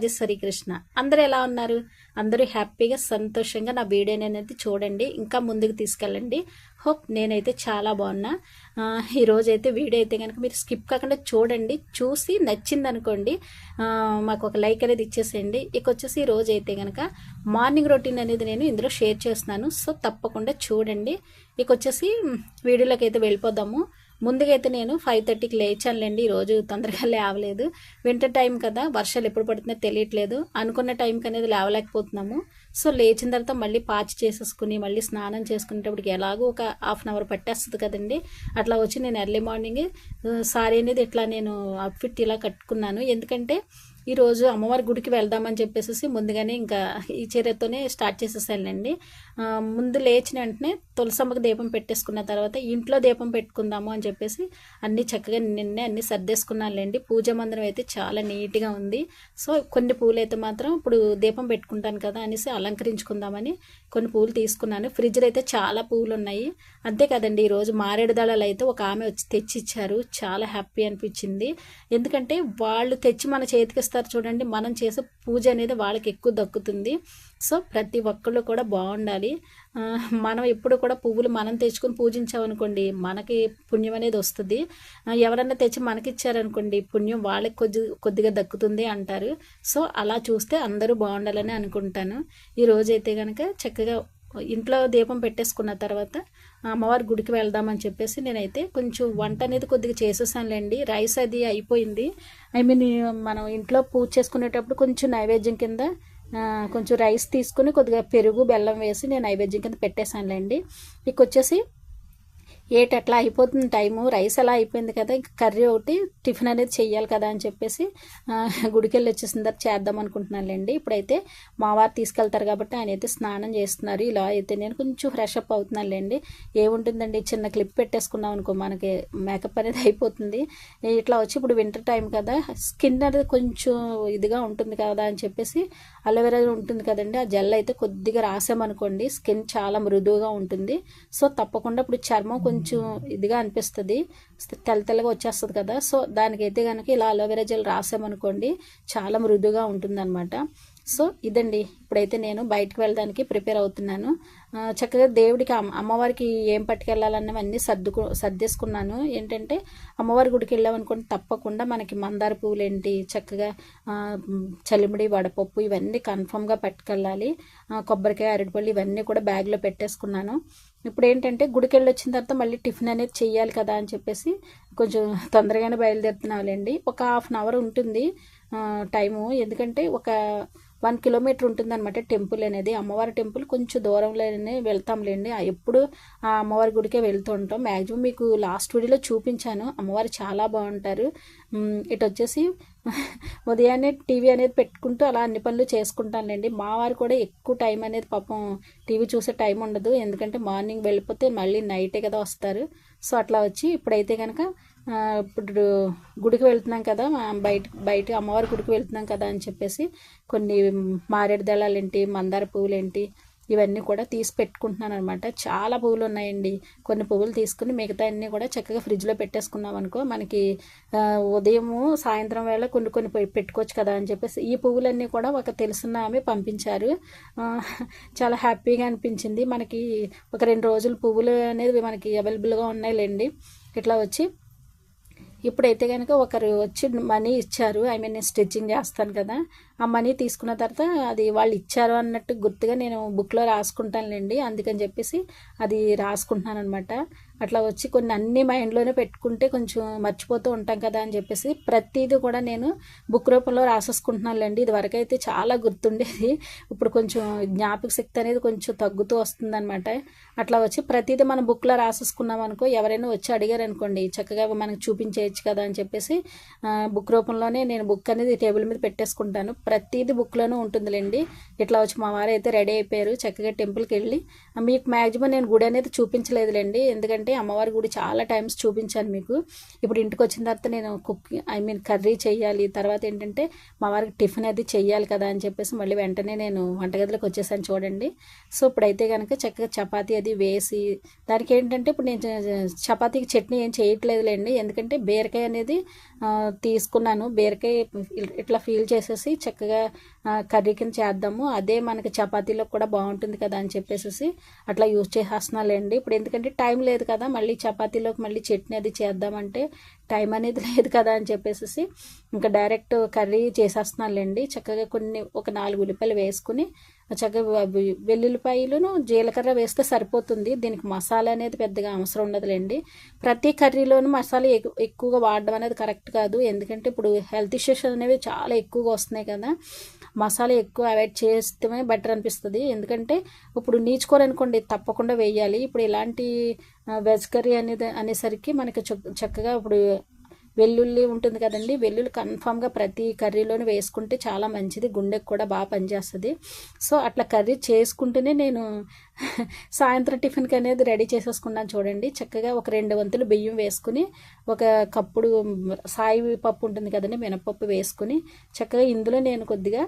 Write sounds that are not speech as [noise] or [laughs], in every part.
రాజేశ్వరి కృష్ణ. అందరూ ఎలా ఉన్నారు? అందరూ హ్యాపీగా సంతోషంగా నా వీడియోని అనేది చూడండి. ఇంకా ముందుకు తీసుకెళ్ళండి. హోప్ నేనైతే చాలా బాగున్నా. ఈరోజైతే అయితే వీడియో అయితే కనుక మీరు స్కిప్ కాకుండా చూడండి. చూసి నచ్చింది అనుకోండి మాకు ఒక లైక్ అనేది ఇచ్చేసేయండి. ఇక వచ్చేసి ఈ అయితే కనుక మార్నింగ్ రొటీన్ అనేది నేను ఇందులో షేర్ చేస్తున్నాను. సో తప్పకుండా చూడండి. ఇక వచ్చేసి వీడియోలోకి అయితే వెళ్ళిపోదాము. ముందుగా అయితే నేను ఫైవ్ థర్టీకి లేచానులేండి ఈరోజు తొందరగా లేవలేదు. వింటర్ టైం కదా వర్షాలు ఎప్పుడు పడుతుందో తెలియట్లేదు. అనుకున్న టైంకి అనేది లేవలేకపోతున్నాము. సో లేచిన తర్వాత మళ్ళీ పాచి చేసేసుకుని మళ్ళీ స్నానం చేసుకునేటప్పటికి ఎలాగో ఒక హాఫ్ అన్ అవర్ పట్టేస్తుంది కదండి. అట్లా వచ్చి నేను ఎర్లీ మార్నింగ్ సారీ అనేది ఇట్లా నేను అవుట్ఫిట్ ఇలా కట్టుకున్నాను. ఎందుకంటే ఈరోజు అమ్మవారి గుడికి వెళ్దామని చెప్పేసి ముందుగానే ఇంకా ఈ చీరతోనే స్టార్ట్ చేసేసానండి ముందు లేచిన వెంటనే తులసమ్మకి దీపం పెట్టేసుకున్న తర్వాత ఇంట్లో దీపం పెట్టుకుందాము అని చెప్పేసి అన్నీ చక్కగా నిన్నే అన్నీ సర్దేసుకున్నానులేండి. పూజ మందిరం అయితే చాలా నీట్గా ఉంది. సో కొన్ని పూలు అయితే మాత్రం ఇప్పుడు దీపం పెట్టుకుంటాను కదా అనేసి అలంకరించుకుందామని కొన్ని పూలు తీసుకున్నాను. ఫ్రిడ్జ్లో అయితే చాలా పూలు ఉన్నాయి అంతే కదండి ఈరోజు మారేడు దళాలు అయితే ఒక ఆమె వచ్చి తెచ్చి ఇచ్చారు చాలా హ్యాపీ అనిపించింది. ఎందుకంటే వాళ్ళు తెచ్చి మన చేతికి ఇస్తారు చూడండి మనం చేసే పూజ అనేది వాళ్ళకి ఎక్కువ దక్కుతుంది. సో ప్రతి ఒక్కళ్ళు కూడా బాగుండాలి. మనం ఎప్పుడు కూడా పువ్వులు మనం తెచ్చుకొని పూజించామనుకోండి మనకి పుణ్యం అనేది వస్తుంది. ఎవరన్నా తెచ్చి మనకి ఇచ్చారనుకోండి పుణ్యం వాళ్ళకి కొద్ది కొద్దిగా దక్కుతుంది అంటారు. సో అలా చూస్తే అందరూ బాగుండాలని అనుకుంటాను. ఈ రోజైతే కనుక చక్కగా ఇంట్లో దీపం పెట్టేసుకున్న తర్వాత అమ్మవారి గుడికి వెళ్దామని చెప్పేసి నేనైతే కొంచెం వంట అనేది కొద్దిగా చేసేసానులేండి. రైస్ అది అయిపోయింది. ఐ మీన్ మనం ఇంట్లో పూజ చేసుకునేటప్పుడు కొంచెం నైవేద్యం కింద కొంచెం రైస్ తీసుకుని కొద్దిగా పెరుగు బెల్లం వేసి నేను నైవేద్యం కింద పెట్టేశానులేండి ఇక వచ్చేసి ఏటట్లా అయిపోతుంది టైము? రైస్ అలా అయిపోయింది కదా? ఇంకా కర్రీ ఒకటి టిఫిన్ అనేది చెయ్యాలి కదా అని చెప్పేసి గుడికెళ్ళి వచ్చేసిన తర్వాత చేద్దాం అనుకుంటున్నానులేండి. ఇప్పుడైతే మా వారు తీసుకెళ్తారు కాబట్టి ఆయన అయితే స్నానం చేస్తున్నారు. ఇలా అయితే నేను కొంచెం ఫ్రెష్ అప్ అవుతున్నానులేండి. ఏముంటుందండి? చిన్న క్లిప్ పెట్టేసుకున్నాం అనుకో మనకి మేకప్ అనేది అయిపోతుంది. ఇట్లా వచ్చి ఇప్పుడు వింటర్ టైం కదా స్కిన్ అనేది కొంచెం ఇదిగా ఉంటుంది కదా అని చెప్పేసి అలోవెరా ఉంటుంది కదండి. ఆ జెల్ అయితే కొద్దిగా రాసామనుకోండి స్కిన్ చాలా మృదువుగా ఉంటుంది. సో తప్పకుండా ఇప్పుడు చర్మం కొంచెం కొంచెం ఇదిగా అనిపిస్తుంది. తెల్ల తెల్లగా వచ్చేస్తుంది కదా. సో దానికైతే కనుక ఇలా అలోవెరా జెల్ రాసామనుకోండి చాలా మృదుగా ఉంటుందన్నమాట. సో ఇదండి. ఇప్పుడైతే నేను బయటకు వెళ్ళడానికి ప్రిపేర్ అవుతున్నాను. చక్కగా దేవుడికి అమ్మ- అమ్మవారికి ఏం పట్టుకెళ్ళాలన్నవన్నీ సర్దుకు సర్దేసుకున్నాను. ఏంటంటే అమ్మవారి గుడికి వెళ్ళామనుకోండి తప్పకుండా మనకి మందార పువ్వులు ఏంటి చక్కగా చలిముడి చలిమిడి వడపప్పు ఇవన్నీ కన్ఫామ్గా పట్టుకెళ్ళాలి. కొబ్బరికాయ అరటిపళ్ళు ఇవన్నీ కూడా బ్యాగ్లో పెట్టేసుకున్నాను. ఇప్పుడు ఏంటంటే గుడికెళ్ళి వచ్చిన తర్వాత మళ్ళీ టిఫిన్ అనేది చెయ్యాలి కదా అని చెప్పేసి కొంచెం తొందరగానే బయలుదేరుతున్నావులేండి. ఒక హాఫ్ అన్ అవర్ ఉంటుంది టైము. ఎందుకంటే ఒక వన్ కిలోమీటర్ ఉంటుందన్నమాట టెంపుల్ అనేది. అమ్మవారి టెంపుల్ కొంచెం దూరంలోనే వెళ్తాంలేండి. ఎప్పుడు ఆ అమ్మవారి గుడికే వెళ్తూ ఉంటాం. మ్యాక్సిమం మీకు లాస్ట్ వీడియోలో చూపించాను. అమ్మవారు చాలా బాగుంటారు. ఇటు వచ్చేసి ఉదయాన్నే టీవీ అనేది పెట్టుకుంటూ అలా అన్ని పనులు చేసుకుంటానులేండి. మా వారు కూడా ఎక్కువ టైం అనేది పాపం టీవీ చూసే టైం ఉండదు. ఎందుకంటే మార్నింగ్ వెళ్ళిపోతే మళ్ళీ నైటే కదా వస్తారు. సో అట్లా వచ్చి ఇప్పుడైతే కనుక ఇప్పుడు గుడికి వెళ్తున్నాం కదా బయట బయట అమ్మవారి గుడికి వెళ్తున్నాం కదా అని చెప్పేసి కొన్ని మారేడు దళాలు ఏంటి మందార పువ్వులు ఏంటి ఇవన్నీ కూడా తీసి పెట్టుకుంటున్నాను అనమాట చాలా పువ్వులు ఉన్నాయండి. కొన్ని పువ్వులు తీసుకుని మిగతా అన్నీ కూడా చక్కగా ఫ్రిడ్జ్లో పెట్టేసుకున్నాం అనుకో మనకి ఉదయము సాయంత్రం వేళ కొన్ని కొన్ని పెట్టుకోవచ్చు కదా అని చెప్పేసి ఈ పువ్వులన్నీ కూడా ఒక తెలుసున్న ఆమె పంపించారు. చాలా హ్యాపీగా అనిపించింది. మనకి ఒక రెండు రోజులు పువ్వులు అనేది మనకి అవైలబుల్గా ఉన్నాయిలేండి. ఇట్లా వచ్చి ఇప్పుడైతే కనుక ఒకరు వచ్చి మనీ ఇచ్చారు. ఐ మీన్ నేను స్టిచ్చింగ్ చేస్తాను కదా. ఆ మనీ తీసుకున్న తర్వాత అది వాళ్ళు ఇచ్చారు అన్నట్టు గుర్తుగా నేను బుక్లో రాసుకుంటానులేండి. అందుకని చెప్పేసి అది రాసుకుంటున్నాను అనమాట అట్లా వచ్చి కొన్ని అన్ని మైండ్లోనే పెట్టుకుంటే కొంచెం మర్చిపోతూ ఉంటాం కదా అని చెప్పేసి ప్రతిదీ కూడా నేను బుక్ రూపంలో రాసేసుకుంటున్నానులేండి. ఇది వరకు అయితే చాలా గుర్తుండేది. ఇప్పుడు కొంచెం జ్ఞాపక శక్తి అనేది కొంచెం తగ్గుతూ వస్తుందన్నమాట. అట్లా వచ్చి ప్రతిదీ మనం బుక్లో రాసేసుకున్నాం అనుకో ఎవరైనా వచ్చి అడిగారు అనుకోండి చక్కగా మనకు చూపించేయచ్చు కదా అని చెప్పేసి బుక్ రూపంలోనే నేను బుక్ అనేది టేబుల్ మీద పెట్టేసుకుంటాను. ప్రతిదీ బుక్లోనూ ఉంటుందిలేండి. ఇట్లా వచ్చి మా వారు అయితే రెడీ అయిపోయారు. చక్కగా టెంపుల్కి వెళ్ళి మీకు మ్యాక్సిమం నేను గుడి అనేది చూపించలేదులేండి. ఎందుకంటే అమ్మవారి గుడి చాలా టైమ్స్ చూపించాను మీకు. ఇప్పుడు ఇంటికి వచ్చిన తర్వాత నేను కుకింగ్ ఐ మీన్ కర్రీ చేయాలి తర్వాత ఏంటంటే మా వారికి టిఫిన్ అది చేయాలి కదా అని చెప్పేసి మళ్ళీ వెంటనే నేను వంటగదిలోకి వచ్చేసాను చూడండి. సో ఇప్పుడైతే కనుక చక్కగా చపాతీ అది వేసి దానికి ఏంటంటే ఇప్పుడు నేను చపాతీకి చట్నీ ఏం చేయట్లేదులేండి. ఎందుకంటే బీరకాయ అనేది తీసుకున్నాను. బీరకాయ ఇట్లా ఫీల్ చేసేసి చక్కగా కర్రీ కింద చేద్దాము. అదే మనకి చపాతీలో కూడా బాగుంటుంది కదా అని చెప్పేసి అట్లా యూజ్ చేసేస్తున్నాలేండి ఇప్పుడు ఎందుకంటే టైం లేదు కదా మళ్ళీ చపాతీలోకి మళ్ళీ చట్నీ అది చేద్దామంటే టైం అనేది లేదు కదా అని చెప్పేసి ఇంకా డైరెక్ట్ కర్రీ చేసేస్తున్నానులేండి చక్కగా కొన్ని ఒక నాలుగు ఉల్లిపాయలు వేసుకుని చక్కగా వెల్లుల్లిపాయలను జీలకర్ర వేస్తే సరిపోతుంది. దీనికి మసాలా అనేది పెద్దగా అవసరం ఉండదులేండి. ప్రతి కర్రీలోనూ మసాలా ఎక్కువగా వాడడం అనేది కరెక్ట్ కాదు. ఎందుకంటే ఇప్పుడు హెల్త్ ఇష్యూస్ అనేవి చాలా ఎక్కువగా వస్తున్నాయి కదా. మసాలా ఎక్కువ అవాయిడ్ చేస్తే బెటర్ అనిపిస్తుంది. ఎందుకంటే ఇప్పుడు నీచుకోరనుకోండి తప్పకుండా వేయాలి. ఇప్పుడు ఇలాంటి వెజ్ కర్రీ అనేది అనేసరికి మనకి చక్కగా ఇప్పుడు వెల్లుల్లి ఉంటుంది కదండి. వెల్లుల్లి కన్ఫామ్గా ప్రతి కర్రీలోనే వేసుకుంటే చాలా మంచిది. గుండెకు కూడా బాగా పనిచేస్తుంది. సో అట్లా కర్రీ చేసుకుంటేనే నేను [laughs] సాయంత్రం టిఫిన్కి అనేది రెడీ చేసేసుకున్నాను చూడండి. చక్కగా ఒక రెండు వంతులు బియ్యం వేసుకుని ఒక కప్పుడు సాయి పప్పు ఉంటుంది కదండి మినపప్పు వేసుకుని చక్కగా ఇందులో నేను కొద్దిగా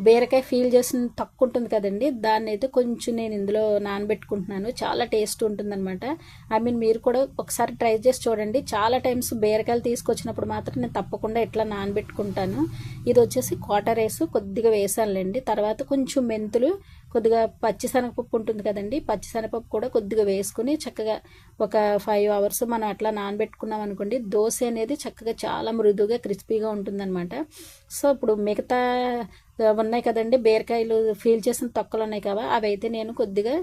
బీరకాయ ఫీల్ చేసిన తక్కువ ఉంటుంది కదండి. దాన్ని అయితే కొంచెం నేను ఇందులో నానబెట్టుకుంటున్నాను. చాలా టేస్ట్ ఉంటుందన్నమాట. ఐ మీన్ మీరు కూడా ఒకసారి ట్రై చేసి చూడండి. చాలా టైమ్స్ బీరకాయలు తీసుకొచ్చినప్పుడు మాత్రం నేను తప్పకుండా ఇట్లా నానబెట్టుకుంటాను. ఇది వచ్చేసి క్వార్టర్ రైస్ కొద్దిగా వేసానులేండి. తర్వాత కొంచెం మెంతులు కొద్దిగా పచ్చిశనగపప్పు ఉంటుంది కదండి. పచ్చిశనగపప్పు కూడా కొద్దిగా వేసుకుని చక్కగా ఒక ఫైవ్ అవర్స్ మనం అట్లా నానబెట్టుకున్నాం అనుకోండి దోశ అనేది చక్కగా చాలా మృదువుగా క్రిస్పీగా ఉంటుందన్నమాట. సో ఇప్పుడు మిగతా ఉన్నాయి కదండి బీరకాయలు ఫీల్ చేసిన తొక్కలు ఉన్నాయి కదా అవి అయితే నేను కొద్దిగా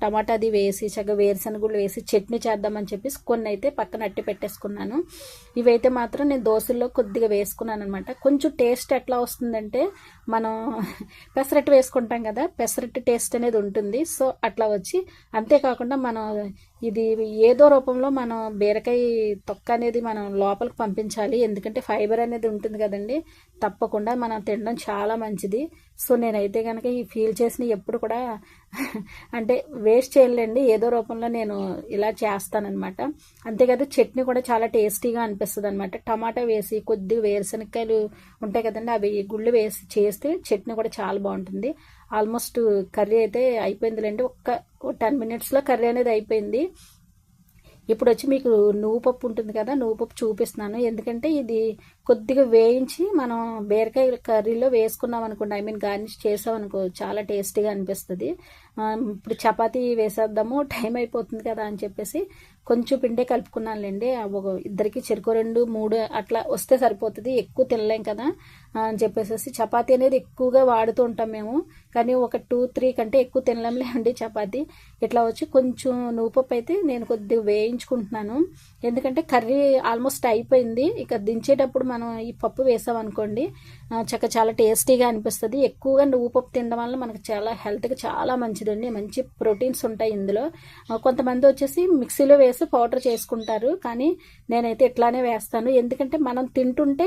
టమాటా అది వేసి చక్కగా వేరుశనగుళ్ళు వేసి చట్నీ చేద్దామని చెప్పేసి కొన్ని అయితే పక్కన అట్టి పెట్టేసుకున్నాను. ఇవైతే మాత్రం నేను దోశల్లో కొద్దిగా వేసుకున్నాను అనమాట కొంచెం టేస్ట్ ఎట్లా వస్తుందంటే మనం పెసరట్టు వేసుకుంటాం కదా పెసరట్టు టేస్ట్ అనేది ఉంటుంది. సో అట్లా వచ్చి అంతేకాకుండా మనం ఇది ఏదో రూపంలో మనం బీరకాయ తొక్క అనేది మనం లోపలికి పంపించాలి. ఎందుకంటే ఫైబర్ అనేది ఉంటుంది కదండి. తప్పకుండా మనం తినడం చాలా మంచిది. సో నేనైతే కనుక ఈ ఫీల్ చేసిన ఎప్పుడు కూడా [laughs] అంటే వేస్ట్ చేయలేండి. ఏదో రూపంలో నేను ఇలా చేస్తానమాట అంతేకాదు చట్నీ కూడా చాలా టేస్టీగా అనిపిస్తుంది అనమాట టమాటా వేసి కొద్దిగా వేరుశనక్కాయలు ఉంటాయి కదండి అవి గుళ్ళు వేసి చేస్తే చట్నీ కూడా చాలా బాగుంటుంది. ఆల్మోస్ట్ కర్రీ అయితే అయిపోయిందిలేండి. ఒక్క టెన్ మినిట్స్లో కర్రీ అనేది అయిపోయింది. ఇప్పుడు వచ్చి మీకు నువ్వు పప్పు ఉంటుంది కదా నువ్వు పప్పు చూపిస్తున్నాను. ఎందుకంటే ఇది కొద్దిగా వేయించి మనం బీరకాయ కర్రీలో వేసుకున్నాం అనుకోండి ఐ మీన్ గార్నిష్ చేసాం అనుకో చాలా టేస్టీగా అనిపిస్తుంది. ఇప్పుడు చపాతీ వేసేద్దాము టైం అయిపోతుంది కదా అని చెప్పేసి కొంచెం పిండే కలుపుకున్నానులేండి. ఒక ఇద్దరికి చెరుకు రెండు మూడు అట్లా వస్తే సరిపోతుంది. ఎక్కువ తినలేం కదా అని చెప్పేసి చపాతీ అనేది ఎక్కువగా వాడుతూ ఉంటాం మేము. కానీ ఒక టూ త్రీ కంటే ఎక్కువ తినలేంలేండి చపాతీ. ఇట్లా వచ్చి కొంచెం నువ్వుపప్పు అయితే నేను కొద్దిగా వేయించుకుంటున్నాను. ఎందుకంటే కర్రీ ఆల్మోస్ట్ అయిపోయింది. ఇక దించేటప్పుడు మనం ఈ పప్పు వేసామనుకోండి చక్క చాలా టేస్టీగా అనిపిస్తుంది. ఎక్కువగా నువ్వు పప్పు తినడం వల్ల మనకు చాలా హెల్త్కి చాలా మంచిదండి. మంచి ప్రోటీన్స్ ఉంటాయి ఇందులో. కొంతమంది వచ్చేసి మిక్సీలో వేసి పౌడర్ చేసుకుంటారు. కానీ నేనైతే ఇట్లానే వేస్తాను. ఎందుకంటే మనం తింటుంటే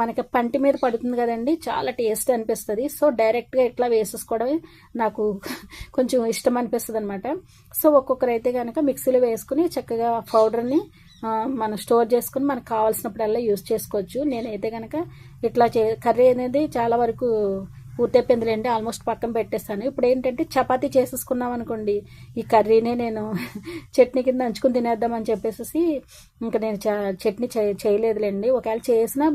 మనకి పంటి మీద పడుతుంది కదండి. చాలా టేస్ట్ అనిపిస్తుంది. సో డైరెక్ట్గా ఇట్లా వేసేసుకోవడమే నాకు [laughs] కొంచెం ఇష్టం అనిపిస్తుంది అనమాట సో ఒక్కొక్కరైతే కనుక మిక్సీలో వేసుకుని చక్కగా పౌడర్ని మనం స్టోర్ చేసుకుని మనకు కావాల్సినప్పుడల్లా యూస్ చేసుకోవచ్చు. నేనైతే కనుక ఇట్లా చే కర్రీ అనేది చాలా వరకు పూర్తయిపోయిందిలేండి ఆల్మోస్ట్ పక్కన పెట్టేస్తాను. ఇప్పుడు ఏంటంటే చపాతీ చేసేసుకున్నాం అనుకోండి ఈ కర్రీనే నేను [laughs] చట్నీ కింద నంచుకుని తినేద్దామని చెప్పేసి ఇంకా నేను చట్నీ చేయలేదులేండి. ఒకవేళ చేసినా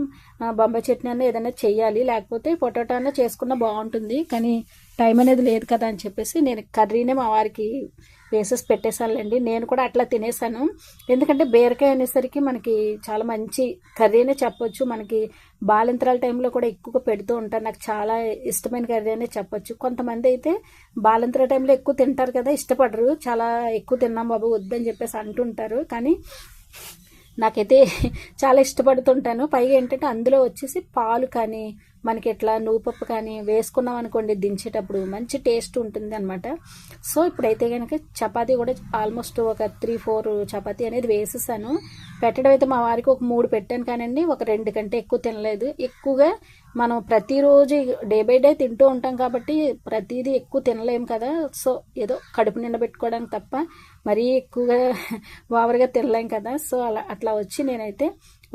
బొంబాయి చట్నీ అన్న ఏదైనా చేయాలి లేకపోతే పొటాటో అన్న చేసుకున్నా బాగుంటుంది. కానీ టైం అనేది లేదు కదా అని చెప్పేసి నేను కర్రీనే మా వారికి వేసేసి పెట్టేసానులేండి నేను కూడా అట్లా తినేసాను ఎందుకంటే బీరకాయ అనేసరికి మనకి చాలా మంచి కర్రీ అనే చెప్పొచ్చు. మనకి బాలింతరాల టైంలో కూడా ఎక్కువగా పెడుతూ ఉంటాను నాకు చాలా ఇష్టమైన కర్రీ అనే చెప్పొచ్చు. కొంతమంది అయితే బాలింతరాల టైంలో ఎక్కువ తింటారు కదా ఇష్టపడరు. చాలా ఎక్కువ తిన్నాం బాబు వద్దని చెప్పేసి అంటుంటారు. కానీ నాకైతే [laughs] చాలా ఇష్టపడుతుంటాను. పైగా ఏంటంటే అందులో వచ్చేసి పాలు కానీ మనకి ఇట్లా నూపప్పు కానీ వేసుకున్నాం అనుకోండి దించేటప్పుడు మంచి టేస్ట్ ఉంటుంది అనమాట సో ఇప్పుడైతే కనుక చపాతీ కూడా ఆల్మోస్ట్ ఒక త్రీ ఫోర్ చపాతీ అనేది వేసేసాను. పెట్టడం అయితే మా వారికి ఒక మూడు పెట్టాను కానండి ఒక రెండు కంటే ఎక్కువ తినలేదు. ఎక్కువగా మనం ప్రతిరోజు డే బై డే తింటూ ఉంటాం కాబట్టి ప్రతిదీ ఎక్కువ తినలేం కదా. సో ఏదో కడుపు నిండా పెట్టుకోవడానికి తప్ప మరీ ఎక్కువగా [laughs] ఓవర్గా తినలేం కదా. సో అలా అట్లా వచ్చి నేనైతే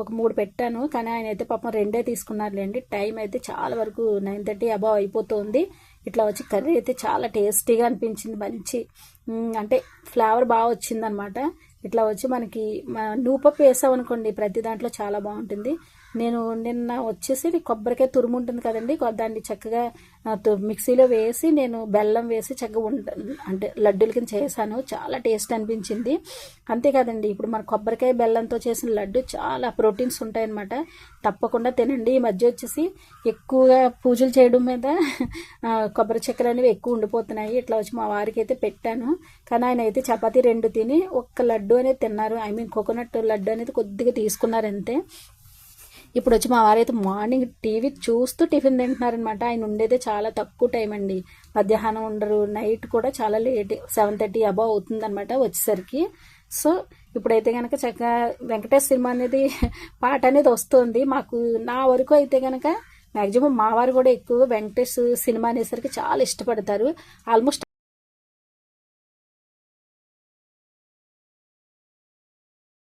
ఒక మూడు పెట్టాను. కానీ ఆయన అయితే పాపం రెండే తీసుకున్నారులేండి. టైం అయితే చాలా వరకు నైన్ థర్టీ అబౌవ్ అయిపోతుంది. ఇట్లా వచ్చి కర్రీ అయితే చాలా టేస్టీగా అనిపించింది. మంచి అంటే ఫ్లేవర్ బాగా వచ్చిందనమాట. ఇట్లా వచ్చి మనకి నూపప్పు వేసామనుకోండి ప్రతి దాంట్లో చాలా బాగుంటుంది. నేను నిన్న వచ్చేసి కొబ్బరికాయ తురుము ఉంటుంది కదండి కొ- దాన్ని చక్కగా తు- మిక్సీలో వేసి నేను బెల్లం వేసి చక్కగా ఉండ అంటే లడ్డూల కింద చేశాను. చాలా టేస్ట్ అనిపించింది. అంతేకాదండి ఇప్పుడు మన కొబ్బరికాయ బెల్లంతో చేసిన లడ్డు చాలా ప్రోటీన్స్ ఉంటాయన్నమాట. తప్పకుండా తినండి. ఈ మధ్య వచ్చేసి ఎక్కువగా పూజలు చేయడం మీద కొబ్బరి చక్కెర అనేవి ఎక్కువ ఉండిపోతున్నాయి. ఇట్లా వచ్చి మా వారికి అయితే పెట్టాను. కానీ ఆయన అయితే చపాతీ రెండు తిని ఒక్క లడ్డు అనేది తిన్నారు. ఐ మీన్ కోకోనట్ లడ్డు అనేది కొద్దిగా తీసుకున్నారు అంతే. ఇప్పుడు వచ్చి మా వారైతే మార్నింగ్ టీవీ చూస్తూ టిఫిన్ తింటున్నారనమాట ఆయన ఉండేదే చాలా తక్కువ టైం అండి. మధ్యాహ్నం ఉండరు నైట్ కూడా చాలా లేట్ సెవెన్ థర్టీ అబౌవ్ అవుతుందన్నమాట వచ్చేసరికి. సో ఇప్పుడైతే కనుక చక్కగా వెంకటేష్ సినిమా అనేది [laughs] పాట అనేది వస్తుంది. మాకు నా వరకు అయితే కనుక మ్యాక్సిమం మా వారు కూడా ఎక్కువ వెంకటేష్ సినిమా అనేసరికి చాలా ఇష్టపడతారు. ఆల్మోస్ట్